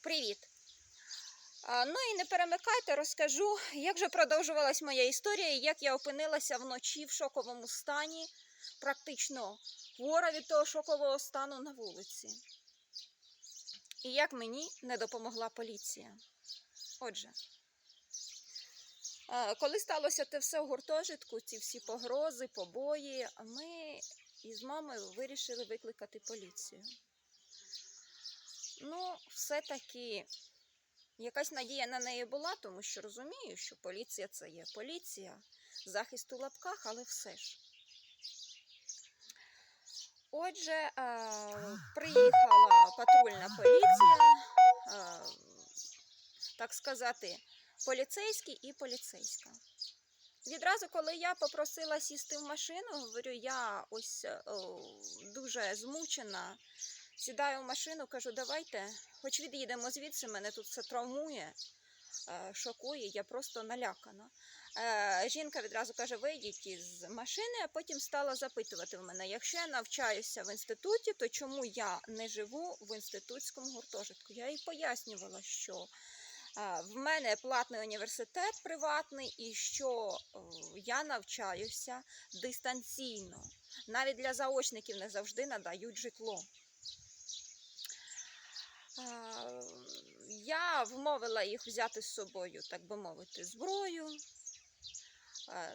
Привіт! Ну і не перемикайте, розкажу, як же продовжувалась моя історія, як я опинилася вночі в шоковому стані, практично хвора від того шокового стану на вулиці. І як мені не допомогла поліція. Отже, коли сталося те все в гуртожитку, ці всі погрози, побої, ми із мамою вирішили викликати поліцію. Ну, все-таки якась надія на неї була, тому що розумію, що поліція це є поліція, захист у лапках, але все ж. Отже, приїхала патрульна поліція, так сказати, поліцейський і поліцейська. Відразу, коли я попросила сісти в машину, говорю, я ось е, дуже змучена, Сідаю в машину, кажу, давайте, хоч від'їдемо звідси, мене тут все травмує, е, шокує, я просто налякана. Е, Жінка відразу каже, вийдіть із машини, а потім стала запитувати в мене, якщо я навчаюся в інституті, то чому я не живу в інститутському гуртожитку? Я їй пояснювала, що е, в мене платний університет приватний і що я навчаюся дистанційно. Навіть для заочників не завжди надають житло. Я вмовила їх взяти з собою, так би мовити, зброю.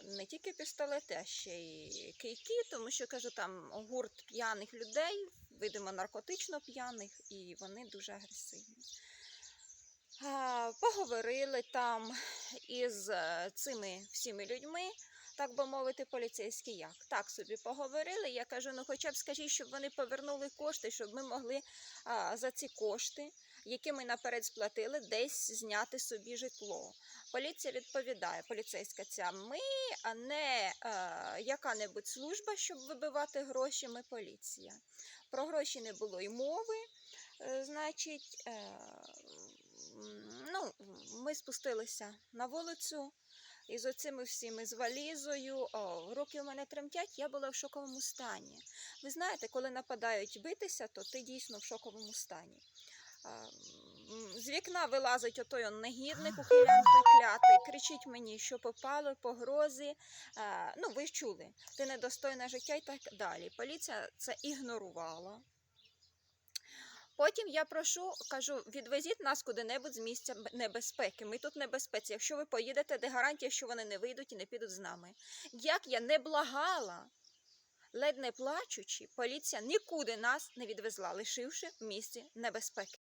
Не тільки пістолети, а ще й кийки, тому що кажу, там гурт п'яних людей, видимо, наркотично п'яних, і вони дуже агресивні. Поговорили там із е, цими всіми людьми, так би мовити, поліцейські як. Так собі поговорили. Я кажу, ну хоча б скажіть, щоб вони повернули кошти, щоб ми могли а, за ці кошти, які ми наперед сплатили, десь зняти собі житло. Поліція відповідає, поліцейська ця, ми а не е, яка-небудь служба, щоб вибивати гроші, ми поліція. Про гроші не було й мови. Е, Значить, е, ну, ми спустилися на вулицю. І з оцими всіми з валізою, о, руки у мене тремтять, я була в шоковому стані. Ви знаєте, коли нападають битися, то ти дійсно в шоковому стані. З вікна вилазить отой он негідник, ухилянт той клятий, кричить мені, що попало, погрози. Ну, ви чули, ти недостойне життя і так далі. Поліція це ігнорувала. Потім я прошу, кажу, відвезіть нас куди-небудь з місця небезпеки. Ми тут небезпеці. Якщо ви поїдете, де гарантія, що вони не вийдуть і не підуть з нами. Як я не благала, ледь не плачучи, поліція нікуди нас не відвезла, лишивши в місці небезпеки.